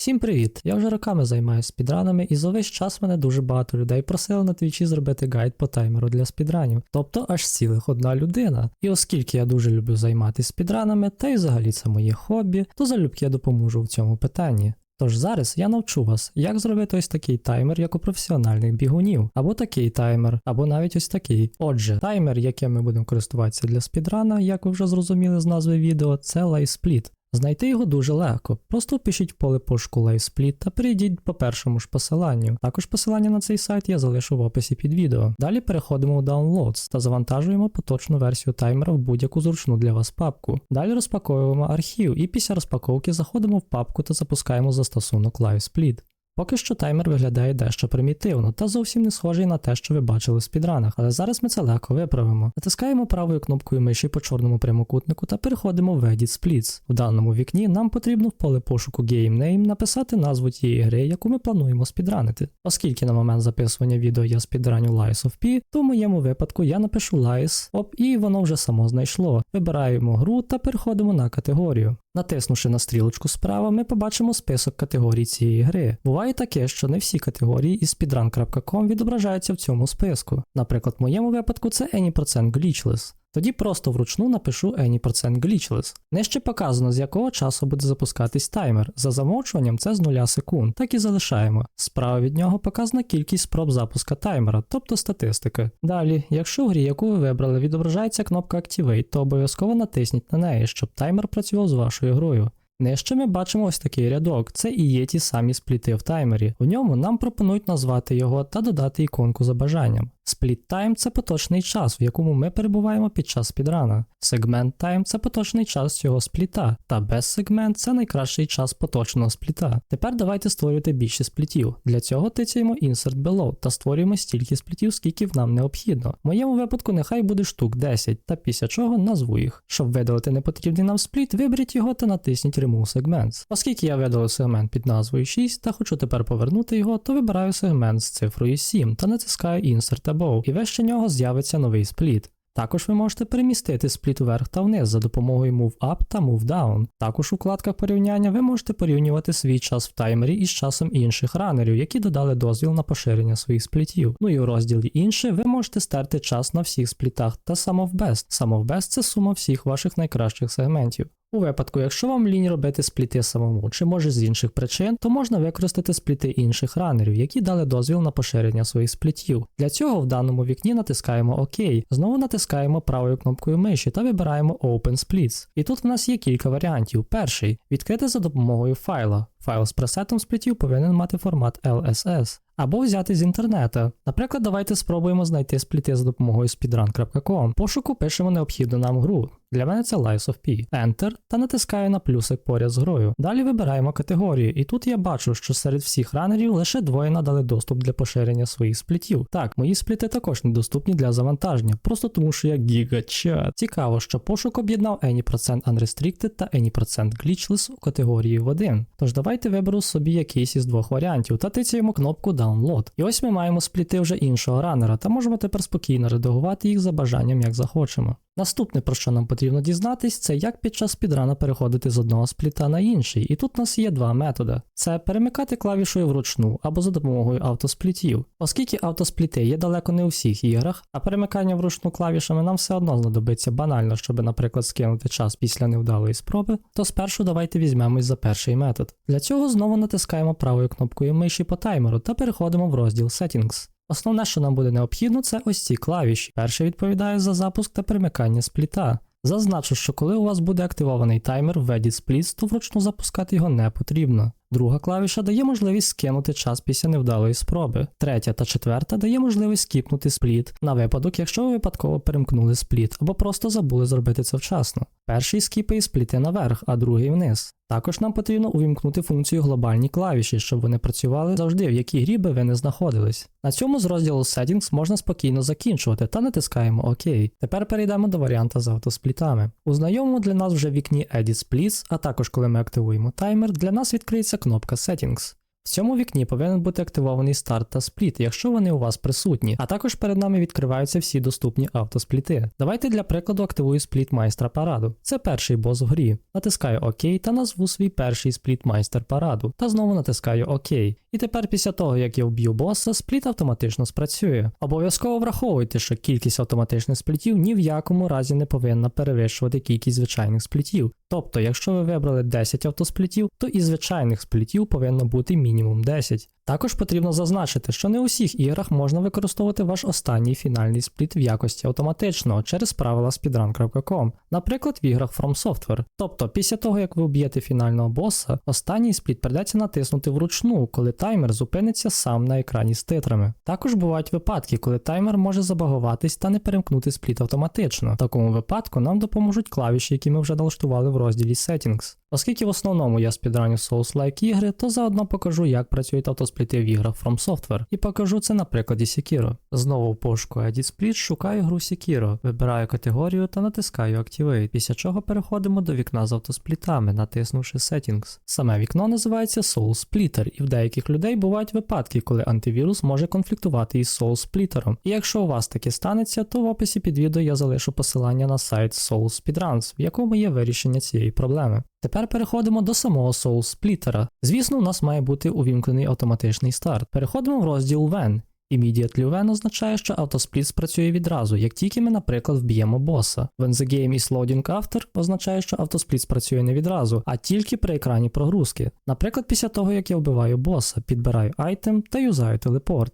Всім привіт! Я вже роками займаюся спідранами, і за весь час мене дуже багато людей просили на твічі зробити гайд по таймеру для спідранів, тобто аж цілих одна людина. І оскільки я дуже люблю займатися спідранами, та й взагалі це моє хобі, то залюбки я допоможу в цьому питанні. Тож зараз я навчу вас, як зробити ось такий таймер, як у професіональних бігунів, або такий таймер, або навіть ось такий. Отже, таймер, яким ми будемо користуватися для спідрана, як ви вже зрозуміли з назви відео, це LiveSplit. Знайти його дуже легко. Просто впишіть поле пошуку LiveSplit та перейдіть по першому ж посиланню. Також посилання на цей сайт я залишу в описі під відео. Далі переходимо у Downloads та завантажуємо поточну версію таймера в будь-яку зручну для вас папку. Далі розпаковуємо архів і після розпаковки заходимо в папку та запускаємо застосунок LiveSplit. Поки що таймер виглядає дещо примітивно та зовсім не схожий на те, що ви бачили в спідранах, але зараз ми це легко виправимо. Натискаємо правою кнопкою миші по чорному прямокутнику та переходимо в Edit Splits. В даному вікні нам потрібно в поле пошуку Game Name написати назву тієї гри, яку ми плануємо спідранити. Оскільки на момент записування відео я спідраню Lies of P, то в моєму випадку я напишу Lies of і воно вже само знайшло. Вибираємо гру та переходимо на категорію. Натиснувши на стрілочку справа, ми побачимо список категорій цієї гри. Буває таке, що не всі категорії із speedrun.com відображаються в цьому списку. Наприклад, в моєму випадку це Any% Glitchless. Тоді просто вручну напишу Any% Glitchless. Нижче показано, з якого часу буде запускатись таймер. За замовчуванням це з 0 секунд, так і залишаємо. Справа від нього показана кількість спроб запуска таймера, тобто статистика. Далі, якщо в грі, яку ви вибрали, відображається кнопка Activate, то обов'язково натисніть на неї, щоб таймер працював з вашою грою. Нижче ми бачимо ось такий рядок. Це і є ті самі спліти в таймері. В ньому нам пропонують назвати його та додати іконку за бажанням. Split Time – це поточний час, в якому ми перебуваємо під час підрана. Segment Time – це поточний час цього спліта, та без сегмент це найкращий час поточного спліта. Тепер давайте створювати більше сплітів. Для цього тицяємо Insert Below та створюємо стільки сплітів, скільки нам необхідно. В моєму випадку нехай буде штук 10, та після чого назву їх. Щоб видалити непотрібний нам спліт, виберіть його та натисніть Remove Segments. Оскільки я видалив сегмент під назвою 6 та хочу тепер повернути його, то вибираю сегмент з цифрою 7 та натискаю Insert Above, і вище нього з'явиться новий спліт. Також ви можете перемістити спліт вверх та вниз за допомогою Move Up та Move Down. Також у вкладках порівняння ви можете порівнювати свій час в таймері із часом інших ранерів, які додали дозвіл на поширення своїх сплітів. Ну і у розділі інше ви можете стерти час на всіх сплітах та SumOfBest. SumOfBest – це сума всіх ваших найкращих сегментів. У випадку, якщо вам лінь робити спліти самому, чи може з інших причин, то можна використати спліти інших ранерів, які дали дозвіл на поширення своїх сплітів. Для цього в даному вікні натискаємо ОК, знову натискаємо правою кнопкою миші та вибираємо Open Splits. І тут в нас є кілька варіантів. Перший відкрити за допомогою файла. Файл з пресетом сплітів повинен мати формат LSS. Або взяти з інтернету. Наприклад, давайте спробуємо знайти спліти за допомогою speedrun.com. Пошуку пишемо необхідну нам гру. Для мене це Lies of P. Enter та натискаю на плюсик поряд з грою. Далі вибираємо категорію, і тут я бачу, що серед всіх ранерів лише двоє надали доступ для поширення своїх сплітів. Так, мої спліти також недоступні для завантаження, просто тому що я гігачат. Цікаво, що пошук об'єднав Any% Unrestricted та Any% Glitchless у категорії в один. Тож давайте виберу собі якийсь із двох варіантів та тицяємо кнопку Download. І ось ми маємо спліти вже іншого ранера, та можемо тепер спокійно редагувати їх за бажанням, як захочемо. Наступне, про що нам потрібно дізнатись, це як під час підрана переходити з одного спліта на інший. І тут у нас є два методи: це перемикати клавішою вручну або за допомогою автосплітів. Оскільки автоспліти є далеко не у всіх іграх, а перемикання вручну клавішами нам все одно знадобиться банально, щоб, наприклад, скинути час після невдалої спроби, то спершу давайте візьмемось за перший метод. Для цього знову натискаємо правою кнопкою миші по таймеру та переходимо в розділ Settings. Основне, що нам буде необхідно, це ось ці клавіші. Перша відповідає за запуск та перемикання спліта. Зазначу, що коли у вас буде активований таймер в Edit Splits, то вручну запускати його не потрібно. Друга клавіша дає можливість скинути час після невдалої спроби. Третя та четверта дає можливість скіпнути спліт на випадок, якщо ви випадково перемкнули спліт або просто забули зробити це вчасно. Перший скіпає спліти наверх, а другий вниз. Також нам потрібно увімкнути функцію глобальні клавіші, щоб вони працювали завжди, в якій грі би ви не знаходились. На цьому з розділу Settings можна спокійно закінчувати та натискаємо ОК. Тепер перейдемо до варіанта з автосплітами. У знайомому для нас вже вікні Edit Splits, а також коли ми активуємо таймер, для нас відкриється кнопка Settings. В цьому вікні повинен бути активований старт та спліт, якщо вони у вас присутні, а також перед нами відкриваються всі доступні автоспліти. Давайте для прикладу активую спліт майстра параду. Це перший бос в грі. Натискаю ОК та назву свій перший спліт майстер параду, та знову натискаю ОК. І тепер після того, як я вб'ю боса, спліт автоматично спрацює. Обов'язково враховуйте, що кількість автоматичних сплітів ні в якому разі не повинна перевищувати кількість звичайних сплітів. Тобто, якщо ви вибрали 10 автосплітів, то і звичайних сплітів повинно бути мінімум 10. Також потрібно зазначити, що не у всіх іграх можна використовувати ваш останній фінальний спліт в якості автоматичного через правила speedrun.com, наприклад, в іграх From Software. Тобто, після того як ви вб'єте фінального боса, останній спліт придеться натиснути вручну, коли таймер зупиниться сам на екрані з титрами. Також бувають випадки, коли таймер може забагуватись та не перемкнути спліт автоматично. В такому випадку нам допоможуть клавіші, які ми вже налаштували в розділі Settings. Оскільки в основному я спідраню Souls-like ігри, то заодно покажу, як працюють автоспліти в іграх From Software, і покажу це на прикладі Sekiro. Знову в пошуку Edit Split шукаю гру Sekiro, вибираю категорію та натискаю Activate, після чого переходимо до вікна з автосплітами, натиснувши Settings. Саме вікно називається Soul Splitter, і в деяких людей бувають випадки, коли антивірус може конфліктувати із Soul Splitterом. І якщо у вас таке станеться, то в описі під відео я залишу посилання на сайт Soul Speedruns, в якому є вирішення цієї проблеми. Тепер переходимо до самого Soul Сплітера. Звісно, у нас має бути увімкнений автоматичний старт. Переходимо в розділ When. Immediately When означає, що автоспліт спрацює відразу, як тільки ми, наприклад, вб'ємо боса. When the game is loading after означає, що автоспліт спрацює не відразу, а тільки при екрані прогрузки. Наприклад, після того, як я вбиваю боса, підбираю айтем та юзаю телепорт.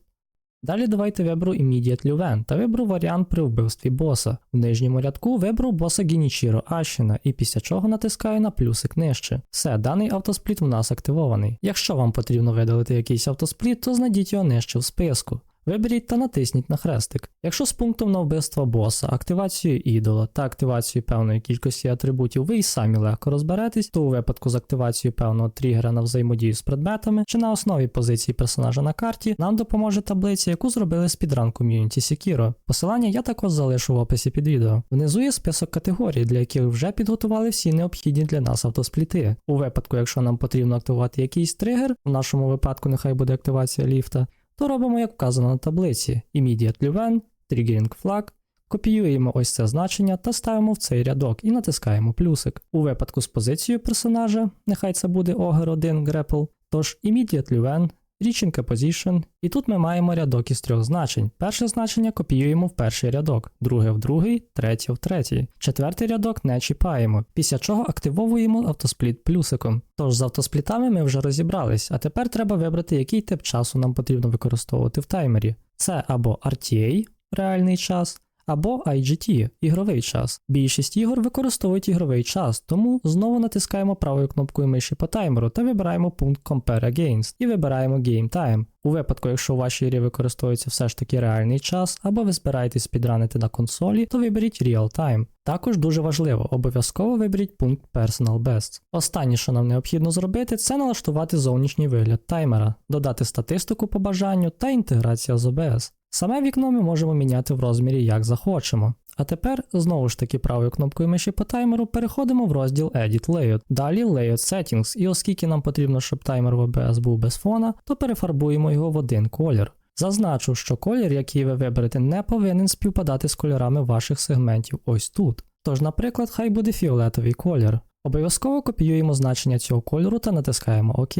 Далі давайте виберу Immediately When та виберу варіант при вбивстві боса. В нижньому рядку виберу боса Гінічіро Ашіна і після чого натискаю на плюсик нижче. Все, даний автоспліт у нас активований. Якщо вам потрібно видалити якийсь автоспліт, то знайдіть його нижче в списку. Виберіть та натисніть на хрестик. Якщо з пунктом на вбивство боса, активацію ідола та активацію певної кількості атрибутів ви й самі легко розберетесь, то у випадку з активацією певного тригера на взаємодію з предметами чи на основі позиції персонажа на карті нам допоможе таблиця, яку зробили спідран ком'юніті Sekiro. Посилання я також залишу в описі під відео. Внизу є список категорій, для яких вже підготували всі необхідні для нас автоспліти. У випадку, якщо нам потрібно активувати якийсь тригер, в нашому випадку нехай буде активація ліфта то робимо, як вказано на таблиці: Immediately when, Triggering Flag, копіюємо ось це значення та ставимо в цей рядок і натискаємо плюсик. У випадку з позицією персонажа, нехай це буде Ogre 1 Grapple, тож Immediately when, Reaching a Position, і тут ми маємо рядок із трьох значень. Перше значення копіюємо в перший рядок, друге в другий, третє в третій. Четвертий рядок не чіпаємо, після чого активовуємо автоспліт плюсиком. Тож з автосплітами ми вже розібрались, а тепер треба вибрати, який тип часу нам потрібно використовувати в таймері. Це або RTA, реальний час, або IGT ігровий час. Більшість ігор використовують ігровий час, тому знову натискаємо правою кнопкою миші по таймеру та вибираємо пункт Compare Against і вибираємо Game Time. У випадку, якщо у вашій грі використовується все ж таки реальний час, або ви збираєтесь підранити на консолі, то виберіть Real Time. Також дуже важливо, обов'язково виберіть пункт Personal Best. Останнє, що нам необхідно зробити, це налаштувати зовнішній вигляд таймера, додати статистику по бажанню та інтеграція з OBS. Саме вікно ми можемо міняти в розмірі як захочемо. А тепер знову ж таки правою кнопкою миші по таймеру переходимо в розділ Edit Layout. Далі Layout Settings, і оскільки нам потрібно, щоб таймер в OBS був без фона, то перефарбуємо його в один колір. Зазначу, що колір, який ви виберете, не повинен співпадати з кольорами ваших сегментів ось тут. Тож, наприклад, хай буде фіолетовий колір. Обов'язково копіюємо значення цього кольору та натискаємо ОК.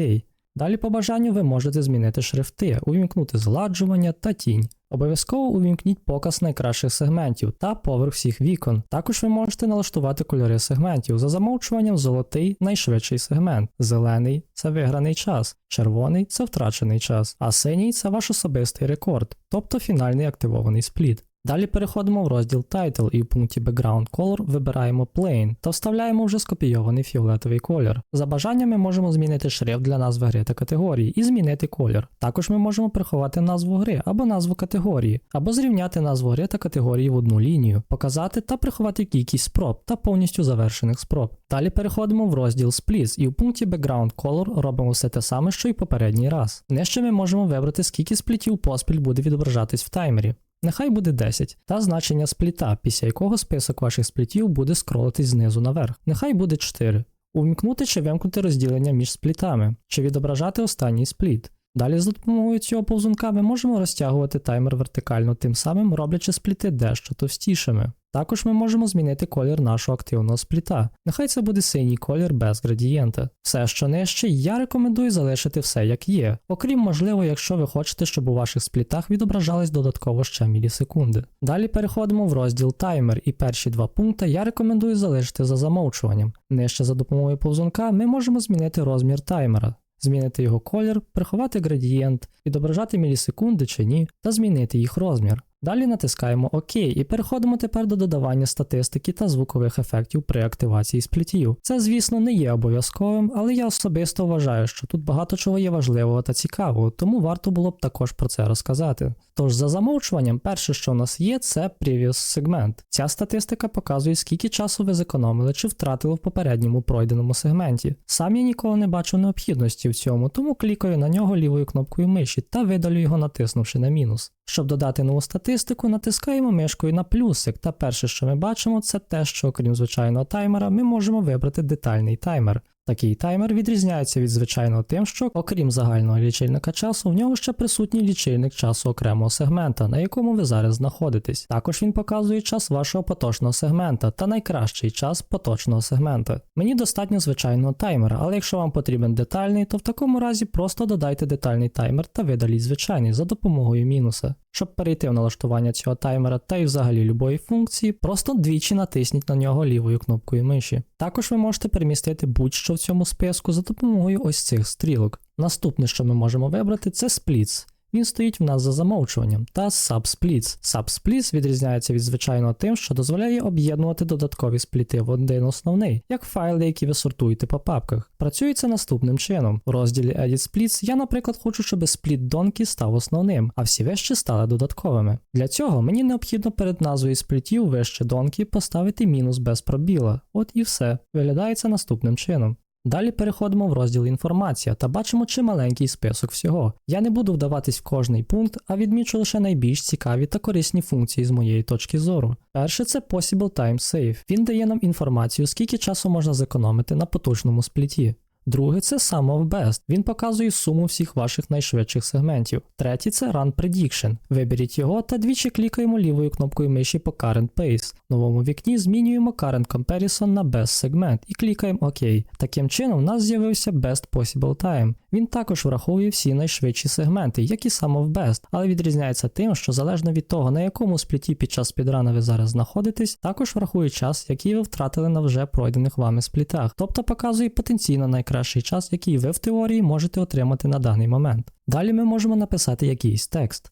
Далі по бажанню ви можете змінити шрифти, увімкнути згладжування та тінь. Обов'язково увімкніть показ найкращих сегментів та поверх всіх вікон. Також ви можете налаштувати кольори сегментів за замовчуванням золотий найшвидший сегмент, зелений це виграний час, червоний це втрачений час, а синій це ваш особистий рекорд, тобто фінальний активований спліт. Далі переходимо в розділ Title і в пункті Background Color вибираємо Plain та вставляємо вже скопійований фіолетовий колір. За бажанням ми можемо змінити шрифт для назви гри та категорії і змінити колір. Також ми можемо приховати назву гри або назву категорії, або зрівняти назву гри та категорії в одну лінію, показати та приховати кількість спроб та повністю завершених спроб. Далі переходимо в розділ Splits і в пункті Background Color робимо все те саме, що й попередній раз. Нижче ми можемо вибрати, скільки сплітів поспіль буде відображатись в таймері. Нехай буде 10, та значення спліта, після якого список ваших сплітів буде скролитись знизу наверх. Нехай буде 4. увімкнути чи вимкнути розділення між сплітами, чи відображати останній спліт. Далі за допомогою цього повзунка ми можемо розтягувати таймер вертикально, тим самим роблячи спліти дещо товстішими. Також ми можемо змінити колір нашого активного спліта. Нехай це буде синій колір без градієнта. Все, що нижче, я рекомендую залишити все як є, окрім можливо, якщо ви хочете, щоб у ваших сплітах відображались додатково ще мілісекунди. Далі переходимо в розділ таймер, і перші два пункти я рекомендую залишити за замовчуванням. Нижче за допомогою повзунка ми можемо змінити розмір таймера. Змінити його колір, приховати градієнт, відображати мілісекунди чи ні, та змінити їх розмір. Далі натискаємо ОК і переходимо тепер до додавання статистики та звукових ефектів при активації сплітів. Це, звісно, не є обов'язковим, але я особисто вважаю, що тут багато чого є важливого та цікавого, тому варто було б також про це розказати. Тож за замовчуванням, перше, що у нас є, це Previous сегмент. Ця статистика показує, скільки часу ви зекономили чи втратили в попередньому пройденому сегменті. Сам я ніколи не бачу необхідності в цьому, тому клікаю на нього лівою кнопкою миші та видалю його, натиснувши на мінус. Щоб додати нову статистику, натискаємо мишкою на плюсик, та перше, що ми бачимо, це те, що окрім звичайного таймера, ми можемо вибрати детальний таймер. Такий таймер відрізняється від звичайного тим, що, окрім загального лічильника часу, в нього ще присутній лічильник часу окремого сегмента, на якому ви зараз знаходитесь. Також він показує час вашого поточного сегмента та найкращий час поточного сегмента. Мені достатньо звичайного таймера, але якщо вам потрібен детальний, то в такому разі просто додайте детальний таймер та видаліть звичайний за допомогою мінуса. Щоб перейти в налаштування цього таймера та й взагалі любої функції, просто двічі натисніть на нього лівою кнопкою миші. Також ви можете перемістити будь-що в цьому списку за допомогою ось цих стрілок. Наступне, що ми можемо вибрати, це Splits. Він стоїть в нас за замовчуванням та Subsplits. Subsplits відрізняється від звичайного тим, що дозволяє об'єднувати додаткові спліти в один основний, як файли, які ви сортуєте по папках. Працює це наступним чином. У розділі Edit Splits я, наприклад, хочу, щоб спліт Donkey став основним, а всі вещі стали додатковими. Для цього мені необхідно перед назвою сплітів вище Donkey поставити мінус без пробіла. От і все. Виглядає це наступним чином. Далі переходимо в розділ інформація та бачимо чималенький список всього. Я не буду вдаватись в кожний пункт, а відмічу лише найбільш цікаві та корисні функції з моєї точки зору. Перше це Possible Time Save. Він дає нам інформацію, скільки часу можна зекономити на потужному спліті. Друге це Sum of Best. Він показує суму всіх ваших найшвидших сегментів. Третій це Run Prediction. Виберіть його та двічі клікаємо лівою кнопкою миші по Current Pace. В новому вікні змінюємо Current Comparison на Best сегмент і клікаємо ОК. Таким чином, у нас з'явився Best Possible Time. Він також враховує всі найшвидші сегменти, як і Sum of Best, але відрізняється тим, що залежно від того, на якому спліті під час спідрана ви зараз знаходитесь, також врахує час, який ви втратили на вже пройдених вами сплітах, тобто показує потенційно найкращий час, який ви в теорії можете отримати на даний момент. Далі ми можемо написати якийсь текст.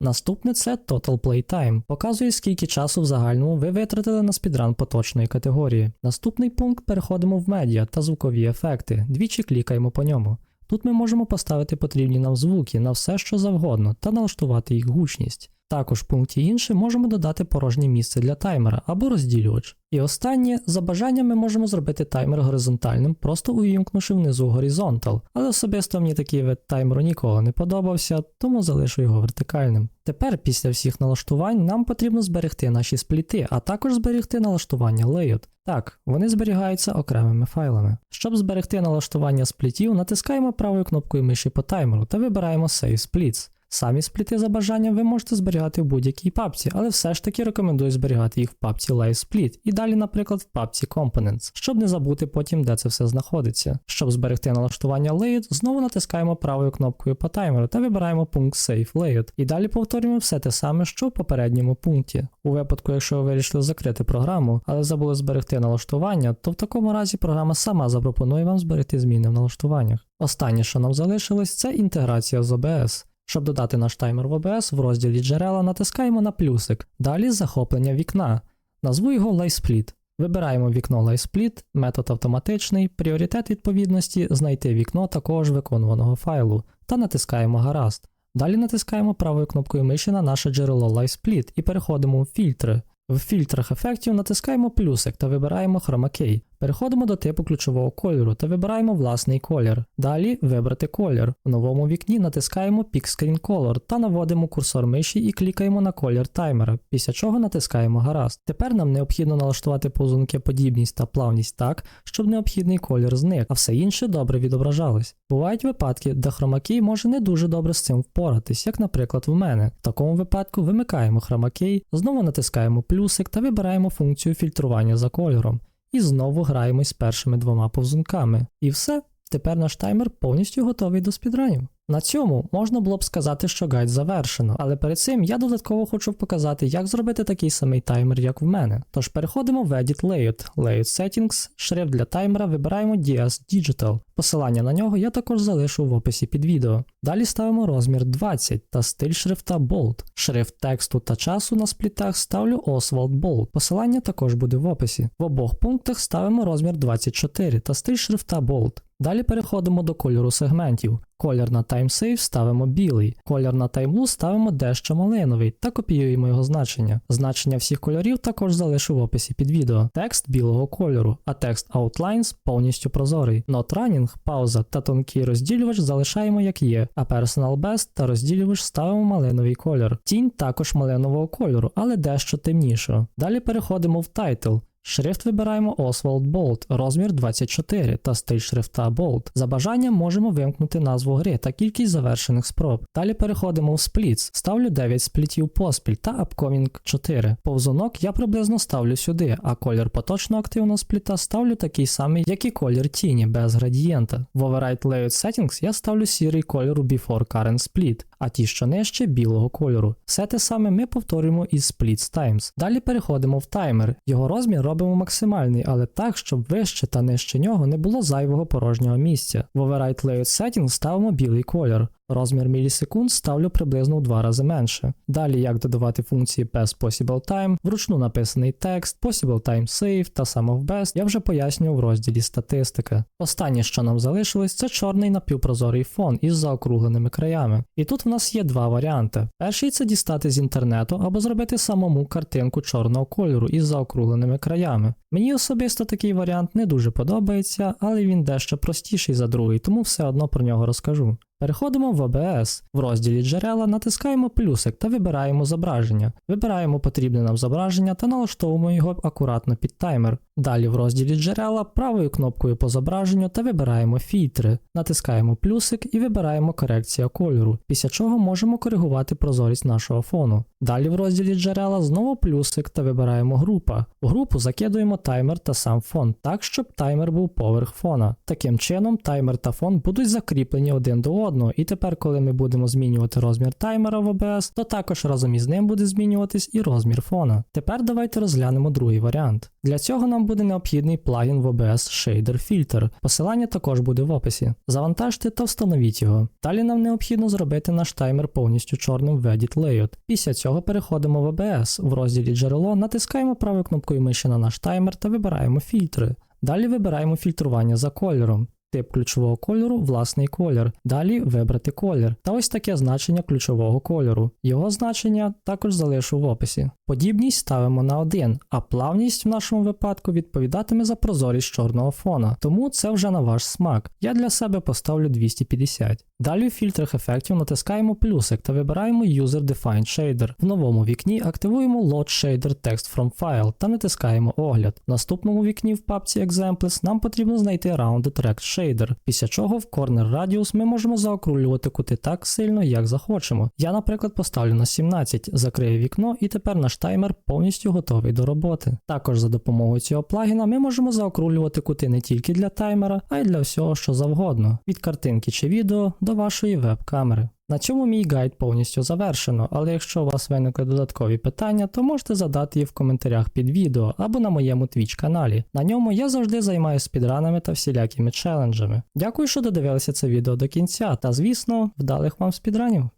Наступне це Total Playtime. Показує, скільки часу в загальному ви витратили на спідран поточної категорії. Наступний пункт переходимо в медіа та звукові ефекти. Двічі клікаємо по ньому. Тут ми можемо поставити потрібні нам звуки на все, що завгодно, та налаштувати їх гучність. Також в пункті інше можемо додати порожнє місце для таймера або розділювач. І останнє, за бажанням ми можемо зробити таймер горизонтальним, просто увімкнувши внизу Horizontal, але особисто мені такий вид таймеру ніколи не подобався, тому залишу його вертикальним. Тепер, після всіх налаштувань, нам потрібно зберегти наші спліти, а також зберегти налаштування Layout. Так, вони зберігаються окремими файлами. Щоб зберегти налаштування сплітів, натискаємо правою кнопкою миші по таймеру та вибираємо Save Splits. Самі спліти за бажанням ви можете зберігати в будь-якій папці, але все ж таки рекомендую зберігати їх в папці Live Split і далі, наприклад, в папці Components, щоб не забути потім, де це все знаходиться. Щоб зберегти налаштування Layout, знову натискаємо правою кнопкою по таймеру та вибираємо пункт Save Layout. І далі повторюємо все те саме, що в попередньому пункті. У випадку, якщо ви вирішили закрити програму, але забули зберегти налаштування, то в такому разі програма сама запропонує вам зберегти зміни в налаштуваннях. Останнє, що нам залишилось, це інтеграція з OBS. Щоб додати наш таймер в OBS, в розділі джерела натискаємо на плюсик, далі захоплення вікна. Назву його LiveSplit. Вибираємо вікно LiveSplit, метод автоматичний, пріоритет відповідності знайти вікно такого виконуваного файлу та натискаємо Гаразд. Далі натискаємо правою кнопкою миші на наше джерело LiveSplit і переходимо в фільтри. В фільтрах ефектів натискаємо плюсик та вибираємо Chroma Key. Переходимо до типу ключового кольору та вибираємо власний колір. Далі вибрати колір. В новому вікні натискаємо Pick Screen Color та наводимо курсор миші і клікаємо на колір таймера, після чого натискаємо гаразд. Тепер нам необхідно налаштувати повзунки подібність та плавність так, щоб необхідний колір зник, а все інше добре відображалось. Бувають випадки, де хромакей може не дуже добре з цим впоратись, як, наприклад, в мене. В такому випадку вимикаємо хромакей, знову натискаємо плюсик та вибираємо функцію фільтрування за кольором. І знову граємось з першими двома повзунками. І все, тепер наш таймер повністю готовий до спідранів. На цьому можна було б сказати, що гайд завершено, але перед цим я додатково хочу показати, як зробити такий самий таймер, як в мене. Тож переходимо в Edit Layout, Layout Settings, шрифт для таймера вибираємо DS Digital. Посилання на нього я також залишу в описі під відео. Далі ставимо розмір 20 та стиль шрифта Bold. Шрифт тексту та часу на сплітах ставлю Oswald Bold. Посилання також буде в описі. В обох пунктах ставимо розмір 24 та стиль шрифта Bold. Далі переходимо до кольору сегментів. Колір на TimeSave ставимо білий, колір на TimeLoose ставимо дещо малиновий та копіюємо його значення. Значення всіх кольорів також залишу в описі під відео. Текст білого кольору, а текст Outlines повністю прозорий. Not Running, пауза та тонкий розділювач залишаємо як є, а Personal Best та розділювач ставимо малиновий колір. Тінь також малинового кольору, але дещо темнішого. Далі переходимо в Title. Шрифт вибираємо Oswald Bold, розмір 24 та стиль шрифта Bold. За бажанням можемо вимкнути назву гри та кількість завершених спроб. Далі переходимо в Splits, ставлю 9 сплітів поспіль та Upcoming 4. Повзунок я приблизно ставлю сюди, а колір поточно активного спліта ставлю такий самий, як і колір тіні без градієнта. В Override Layout Settings я ставлю сірий кольор у Before Current Split, а ті, що нижче, білого кольору. Все те саме ми повторюємо із Splits Times. Далі переходимо в таймер. Його розмір робимо максимальний, але так, щоб вище та нижче нього не було зайвого порожнього місця. В Override Layout Settings ставимо білий колір. Розмір мілісекунд ставлю приблизно в два рази менше. Далі як додавати функції Best Possible Time, вручну написаний текст, Possible Time Save та Sum of Best я вже пояснював в розділі статистика. Останнє, що нам залишилось, це чорний напівпрозорий фон із заокругленими краями. І тут в нас є два варіанти. Перший це дістати з інтернету або зробити самому картинку чорного кольору із заокругленими краями. Мені особисто такий варіант не дуже подобається, але він дещо простіший за другий, тому все одно про нього розкажу. Переходимо в ABS. В розділі джерела натискаємо плюсик та вибираємо зображення. Вибираємо потрібне нам зображення та налаштовуємо його акуратно під таймер. Далі в розділі джерела правою кнопкою по зображенню та вибираємо фільтри. Натискаємо плюсик і вибираємо корекція кольору, після чого можемо коригувати прозорість нашого фону. Далі в розділі джерела знову плюсик та вибираємо група. В групу закидуємо таймер та сам фон, так щоб таймер був поверх фона. Таким чином, таймер та фон будуть закріплені один до одного, і тепер, коли ми будемо змінювати розмір таймера в OBS, то також разом із ним буде змінюватись і розмір фона. Тепер давайте розглянемо другий варіант. Для цього нам буде необхідний плагін в OBS Shader Filter. Посилання також буде в описі. Завантажте та встановіть його. Далі нам необхідно зробити наш таймер повністю чорним в Edit Layout. Після цього переходимо в OBS. В розділі джерело натискаємо правою кнопкою миші на наш таймер та вибираємо фільтри. Далі вибираємо фільтрування за кольором. Тип ключового кольору власний колір. Далі вибрати колір. Та ось таке значення ключового кольору. Його значення також залишу в описі. Подібність ставимо на 1, а плавність в нашому випадку відповідатиме за прозорість чорного фона, тому це вже на ваш смак. Я для себе поставлю 250. Далі в фільтрах ефектів натискаємо плюсик та вибираємо User Defined Shader. В новому вікні активуємо Load Shader Text from File та натискаємо огляд. В наступному вікні в папці Examples нам потрібно знайти Rounded Rect Shader, після чого в Corner Radius ми можемо заокруглювати кути так сильно, як захочемо. Я, наприклад, поставлю на 17, закрию вікно і тепер наш таймер повністю готовий до роботи. Також за допомогою цього плагіна ми можемо заокруглювати кути не тільки для таймера, а й для всього, що завгодно, від картинки чи відео до вашої веб-камери. На цьому мій гайд повністю завершено, але якщо у вас виникли додаткові питання, то можете задати їх в коментарях під відео або на моєму Twitch каналі. На ньому я завжди займаюся спідранами та всілякими челенджами. Дякую, що додивилися це відео до кінця, та звісно, вдалих вам спідранів!